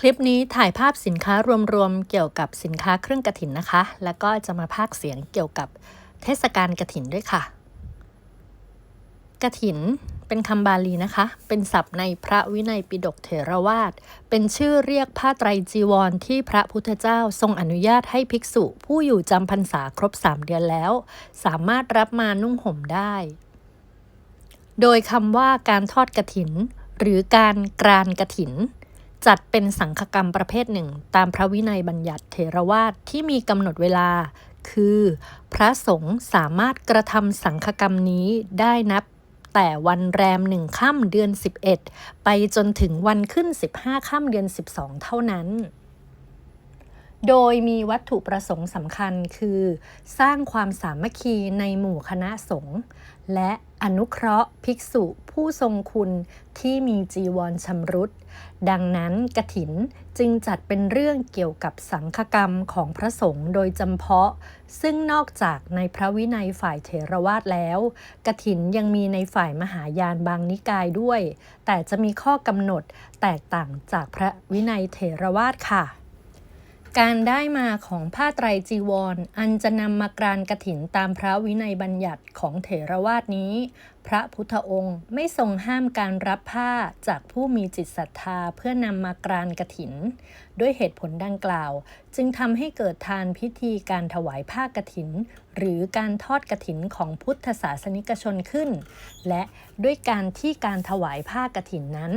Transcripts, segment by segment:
คลิปนี้ถ่ายภาพสินค้ารวมๆเกี่ยวกับสินค้าเครื่องกระถินนะคะ แล้วก็จะมาพากเสียงเกี่ยวกับเทศกาลกระถินด้วยค่ะ กระถินเป็นคำบาลีนะคะ เป็นศัพท์ในพระวินัยปิฎกเถรวาท เป็นชื่อเรียกผ้าไตรจีวรที่พระพุทธเจ้าทรงอนุญาตให้ภิกษุ ผู้อยู่จำพรรษาครบ3เดือนแล้ว สามารถรับมานุ่งห่มได้ โดยคำว่าการทอดกระถิน หรือการกรานกระถิน จัดเป็นสังฆกรรมประเภทหนึ่ง ตามพระวินัยบัญญัติเถรวาทที่มีกำหนดเวลา คือ พระสงฆ์สามารถกระทำสังฆกรรมนี้ได้นับแต่วันแรมหนึ่งค่ำเดือน 11 ไปจนถึงวันขึ้น 15ค่ำเดือน 12 เท่านั้น โดยมีวัตถุประสงค์สำคัญคือ สร้างความสามัคคีในหมู่คณะสงฆ์ และอนุเคราะห์ภิกษุผู้ทรงคุณที่มีจีวรชำรุด ดังนั้นกถินจึงจัดเป็นเรื่องเกี่ยวกับสังฆกรรมของพระสงฆ์โดยจำเพาะ ซึ่งนอกจากในพระวินัยฝ่ายเถรวาทแล้วกถินยังมีในฝ่ายมหายานบางนิกายด้วย แต่จะมีข้อกำหนดแตกต่างจากพระวินัยเถรวาทค่ะ การได้มาของผ้าไตรจีวรอันจะนำมากรานกระถินตามพระวินัยบัญญัติของเถรวาทนี้ พระพุทธองค์ไม่ทรงห้ามการรับผ้าจากผู้มีจิตศรัทธาเพื่อนำมากรานกระถิน ด้วยเหตุผลดังกล่าว จึงทำให้เกิดทานพิธีการถวายผ้ากระถิน หรือการทอดกระถินของพุทธศาสนิกชนขึ้น และด้วยการที่การถวายผ้ากระถินนั้น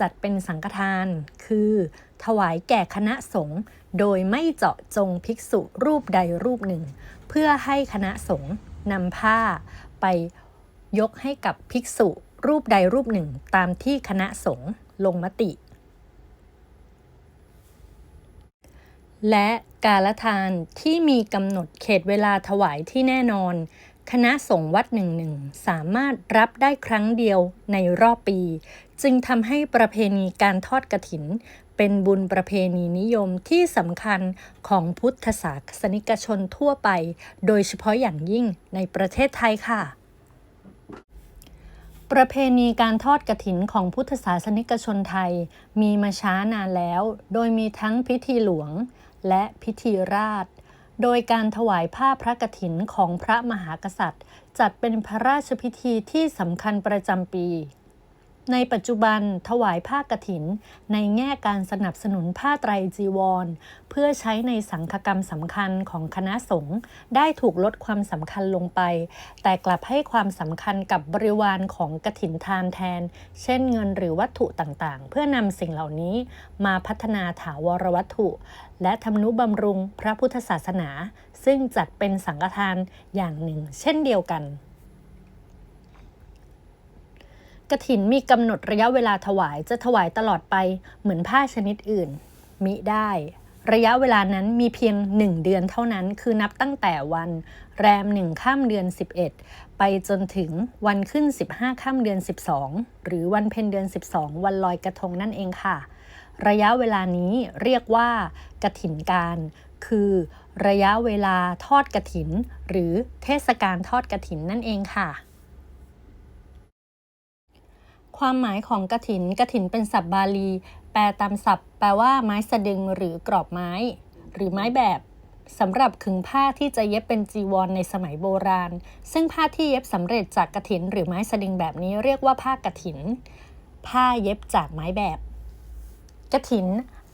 จัดเป็นสังฆทาน คือ ถวายแก่คณะสงฆ์ โดยไม่เจาะจงภิกษุรูปใดรูปหนึ่ง เพื่อให้คณะสงฆ์นำผ้าไปยกให้กับภิกษุรูปใดรูปหนึ่งตามที่คณะสงฆ์ลงมติ และกาลทานที่มีกำหนดเขตเวลาถวายที่แน่นอน คณะสงฆ์วัดหนึ่งหนึ่งสามารถรับได้ครั้งเดียวในรอบปี จึงทำให้ประเพณีการทอดกระถิน เป็นบุญประเพณีนิยมที่สำคัญของพุทธศาสนิกชนทั่วไป โดยเฉพาะอย่างยิ่งในประเทศไทยค่ะ ประเพณีการทอดกระถินของพุทธศาสนิกชนไทยมีมาช้านานแล้ว โดยมีทั้งพิธีหลวงและพิธีราชโดยการถวายผ้าพระกฐินของพระมหากษัตริย์ จัดเป็นพระราชพิธีที่สำคัญประจำปี ในปัจจุบันถวายผ้ากฐิน ในแง่การสนับสนุนผ้าไตรจีวร เพื่อใช้ในสังฆกรรมสำคัญของคณะสงฆ์ได้ถูกลดความสำคัญลงไป แต่กลับให้ความสำคัญกับบริวารของกฐินทานแทน เช่นเงินหรือวัตถุต่างๆ เพื่อนำสิ่งเหล่านี้มาพัฒนาถาวรวัตถุ และทำนุบำรุงพระพุทธศาสนา ซึ่งจัดเป็นสังฆทานอย่างหนึ่ง เช่นเดียวกัน กฐินมีกำหนดระยะเวลาถวายจะถวายตลอดไปเหมือนผ้าชนิดอื่น มิได้ ระยะเวลานั้นมีเพียงหนึ่งเดือนเท่านั้นคือนับตั้งแต่วัน แรมหนึ่งข้ามเดือน 11 ไปจนถึงวันขึ้น 15ข้ามเดือน 12 หรือวันเพ็ญเดือน 12 วันลอยกระทงนั่นเองค่ะ ระยะเวลานี้เรียกว่ากฐินการ คือระยะเวลาทอดกฐิน หรือเทศกาลทอดกฐินนั่นเองค่ะ ความหมายของกฐินกฐินเป็นศัพท์บาลี แปลตามศัพท์ แปลว่าไม้สะดึงหรือกรอบไม้ หรือไม้แบบสำหรับขึงผ้าที่จะเย็บเป็นจีวรในสมัยโบราณ ซึ่งผ้าที่เย็บสำเร็จจากกฐิน หรือไม้สะดึงแบบนี้เรียกว่าผ้ากฐิน ผ้าเย็บจากไม้แบบกฐิน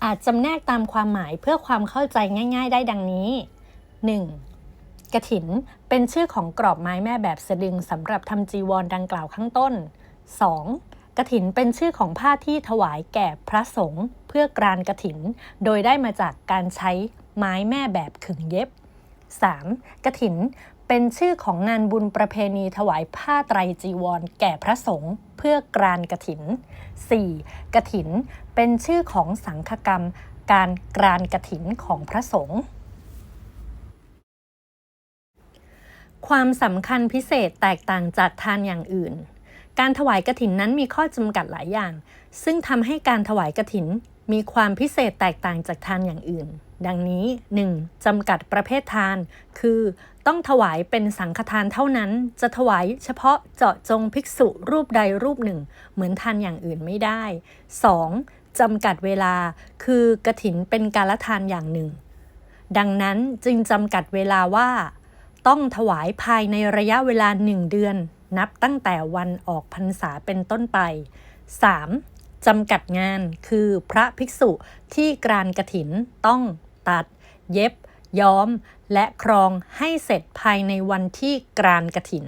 อาจจำแนกตามความหมายเพื่อความเข้าใจง่าย ๆ ได้ดังนี้ 1. กฐินเป็นชื่อของกรอบไม้แม่แบบสะดึงสำหรับทำจีวรดังกล่าวข้างต้น 2. กฐินเป็นชื่อของผ้าที่ถวายแก่พระสงฆ์เพื่อกรานกฐิน โดยได้มาจากการใช้ไม้แม่แบบขึงเย็บ 3. กฐินเป็นชื่อของงานบุญประเพณีถวายผ้าไตรจีวร แก่พระสงฆ์เพื่อกรานกฐิน 4. กฐินเป็นชื่อของสังฆกรรม การกรานกฐินของพระสงฆ์ความสำคัญพิเศษแตกต่างจากทานอย่างอื่น การถวายกฐินนั้นมีข้อจำกัดหลายอย่าง ซึ่งทำให้การถวายกฐินมีความพิเศษแตกต่างจากทานอย่างอื่น ดังนี้ 1. จำกัดประเภททาน คือต้องถวายเป็นสังฆทานเท่านั้น จะถวายเฉพาะเจาะจงภิกษุรูปใดรูปหนึ่ง เหมือนทานอย่างอื่นไม่ได้ 2. จำกัดเวลา คือกระถินเป็นการละทานอย่างหนึ่ง ดังนั้นจึงจำกัดเวลาว่า ต้องถวายภายในระยะเวลาหนึ่งเดือน นับตั้งแต่วันออกพรรษาเป็นต้นไป 3. จำกัดงานคือพระภิกษุที่กรานกระถินต้องตัด เย็บ ย้อม และครองให้เสร็จภายในวันที่กรานกระถิน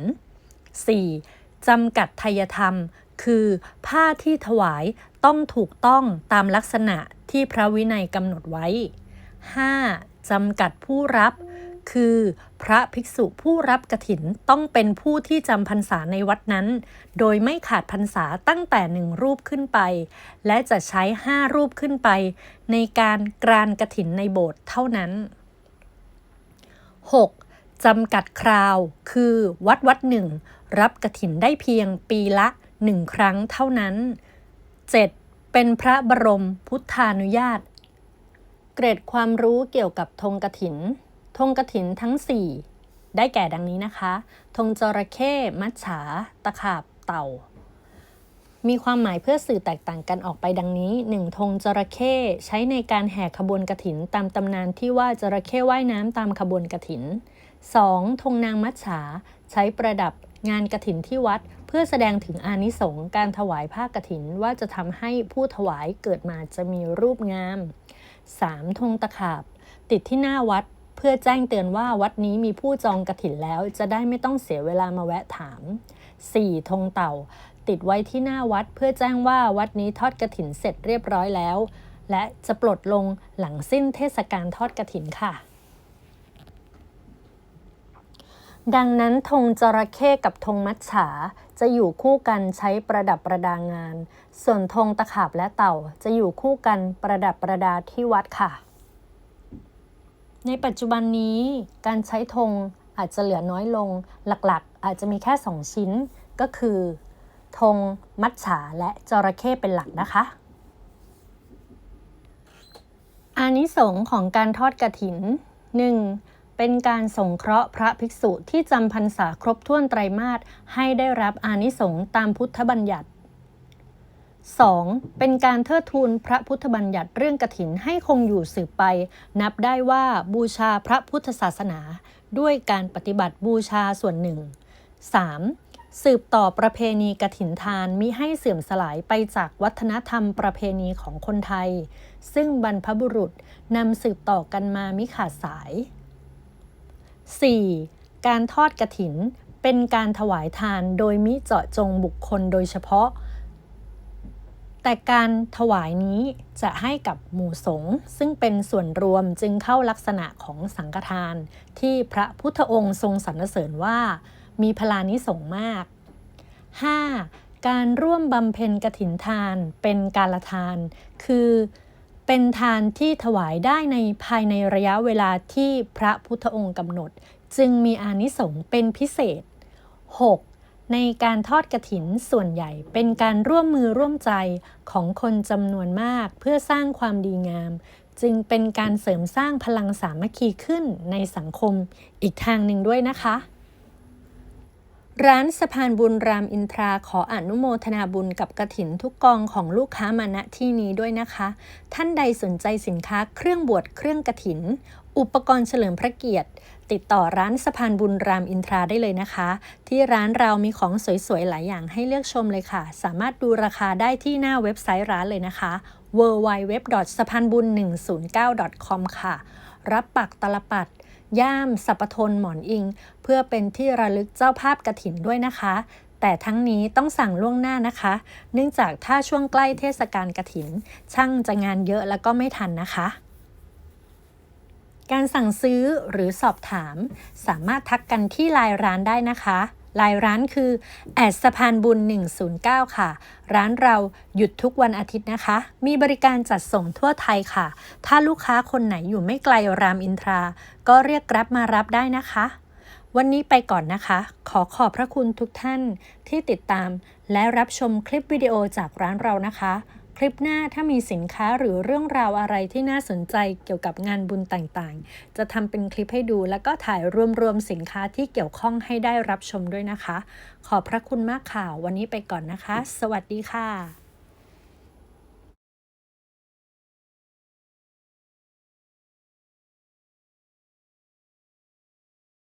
4. จำกัดทายธรรม คือผ้าที่ถวายต้องถูกต้องตามลักษณะที่พระวินัยกำหนดไว้ 5. จำกัดผู้รับ คือ พระภิกษุผู้รับกระถินต้องเป็นผู้ที่จำพรรษาในวัดนั้น โดยไม่ขาดพรรษาตั้งแต่หนึ่งรูปขึ้นไป และจะใช้ห้ารูปขึ้นไป ในการกรานกระถินในโบสถ์เท่านั้น 6. จำกัดคราว คือวัดวัดหนึ่งรับกระถินได้เพียงปีละหนึ่งครั้งเท่านั้น 7. เป็นพระบรมพุทธานุญาต เกรดความรู้เกี่ยวกับธงกระถิน ธงกระถินทั้ง 4 ได้แก่ดังนี้นะคะธงจระเข้มัจฉา ตะขาบเต่า มีความหมายเพื่อสื่อแตกต่างกันออกไปดังนี้ 1. ธงจระเข้ใช้ในการแห่ขบวนกระถินตามตำนานที่ว่าจระเข้ว่ายน้ำตามขบวนกระถิน 2. ธงนางมัจฉา ใช้ประดับงานกระถินที่วัดเพื่อแสดงถึงอานิสงส์การถวายผ้ากระถินว่าจะทำให้ผู้ถวายเกิดมาจะมีรูปงาม 3. ธงตะขาบ ติดที่หน้าวัด พื่อแจ้งเตือนว่าวัดนี้มีผู้จองกระถินแล้วจะได้ไม่ต้องเสียเวลามาแวะถาม 4. ธงเต่า ติดไว้ที่หน้าวัดเพื่อแจ้งว่าวัดนี้ทอดกระถินเสร็จเรียบร้อยแล้ว และจะปลดลงหลังสิ้นเทศกาลทอดกระถินค่ะ ดังนั้นธงจระเข้กับธงมัจฉาจะอยู่คู่กันใช้ประดับประดางาน ส่วนธงตะขาบและเต่าจะอยู่คู่กันประดับประดาที่วัดค่ะ ในปัจจุบันนี้การใช้ธงอาจจะเหลือน้อยลง หลักๆ อาจจะมีแค่ 2 ชิ้นก็คือธงมัจฉาและจระเข้เป็นหลักนะคะอานิสงส์ของการทอดกระถิน 1. เป็นการสงเคราะห์พระภิกษุที่จำพรรษาครบถ้วนไตรมาสให้ได้รับอานิสงส์ตามพุทธบัญญัติ 2. เป็นการเทิดทูนพระพุทธบัญญัติเรื่องกระถินให้คงอยู่สืบไป นับได้ว่าบูชาพระพุทธศาสนา ด้วยการปฏิบัติบูชาส่วนหนึ่ง 3. สืบต่อประเพณีกระถินทานมิให้เสื่อมสลายไปจากวัฒนธรรมประเพณีของคนไทย ซึ่งบรรพบุรุษนำสืบต่อกันมามิขาดสาย 4. การทอดกระถินเป็นการถวายทานโดยมิเจาะจงบุคคลโดยเฉพาะ แต่การถวายนี้จะให้กับหมู่สงฆ์ซึ่งเป็นส่วนรวมจึงเข้าลักษณะของสังฆทาน ที่พระพุทธองค์ทรงสรรเสริญว่า มีพลานิสงฆ์มาก 5. การร่วมบำเพ็ญกถินทานเป็นการละทาน คือเป็นทานที่ถวายได้ในภายในระยะเวลาที่พระพุทธองค์กำหนด จึงมีอานิสงส์เป็นพิเศษ 6. ในการทอดกระถินส่วนใหญ่เป็นการร่วมมือร่วมใจของคนจำนวนมากเพื่อสร้างความดีงาม จึงเป็นการเสริมสร้างพลังสามัคคีขึ้นในสังคมอีกทางหนึ่งด้วยนะคะ ร้านสะพานบุญรามอินทราขออนุโมทนาบุญกับกระถินทุกกองของลูกค้ามาณที่นี้ด้วยนะคะ ท่านใดสนใจสินค้าเครื่องบวชเครื่องกระถิน อุปกรณ์เฉลิมพระเกียรติ ติดต่อร้านสะพานบุญรามอินทราได้เลยนะคะ ที่ร้านเรามีของสวยๆ หลายอย่างให้เลือกชมเลยค่ะ สามารถดูราคาได้ที่หน้าเว็บไซต์ร้านเลยนะคะ w w w s a p a n b u n 1 0 9 com ค่ะ รับปักตลปัด ย่ามสัปทนหมอนอิง เพื่อเป็นที่ระลึกเจ้าภาพกระถินด้วยนะคะ แต่ทั้งนี้ต้องสั่งล่วงหน้านะคะ เนื่องจากถ้าช่วงใกล้เทศกาลกระถิน ช่างจะงานเยอะแล้วก็ไม่ทันนะคะ การสั่งซื้อหรือสอบถาม สามารถทักกันที่ไลน์ร้านได้นะคะไลน์ร้านคือแอดสะพานบุญ 109 ค่ะ ร้านเราหยุดทุกวันอาทิตย์นะคะ มีบริการจัดส่งทั่วไทยค่ะ ถ้าลูกค้าคนไหนอยู่ไม่ไกลรามอินทรา ก็เรียกรับมารับได้นะคะ วันนี้ไปก่อนนะคะ ขอขอบพระคุณทุกท่านที่ติดตาม และรับชมคลิปวิดีโอจากร้านเรานะคะ คลิปหน้าถ้ามีสินค้าหรือเรื่องราวอะไรที่น่าสนใจเกี่ยวกับงานบุญต่างๆ จะทำเป็นคลิปให้ดูแล้วก็ถ่ายรวมๆสินค้าที่เกี่ยวข้องให้ได้รับชมด้วยนะคะ ขอบพระคุณมากค่ะ วันนี้ไปก่อนนะคะ สวัสดีค่ะ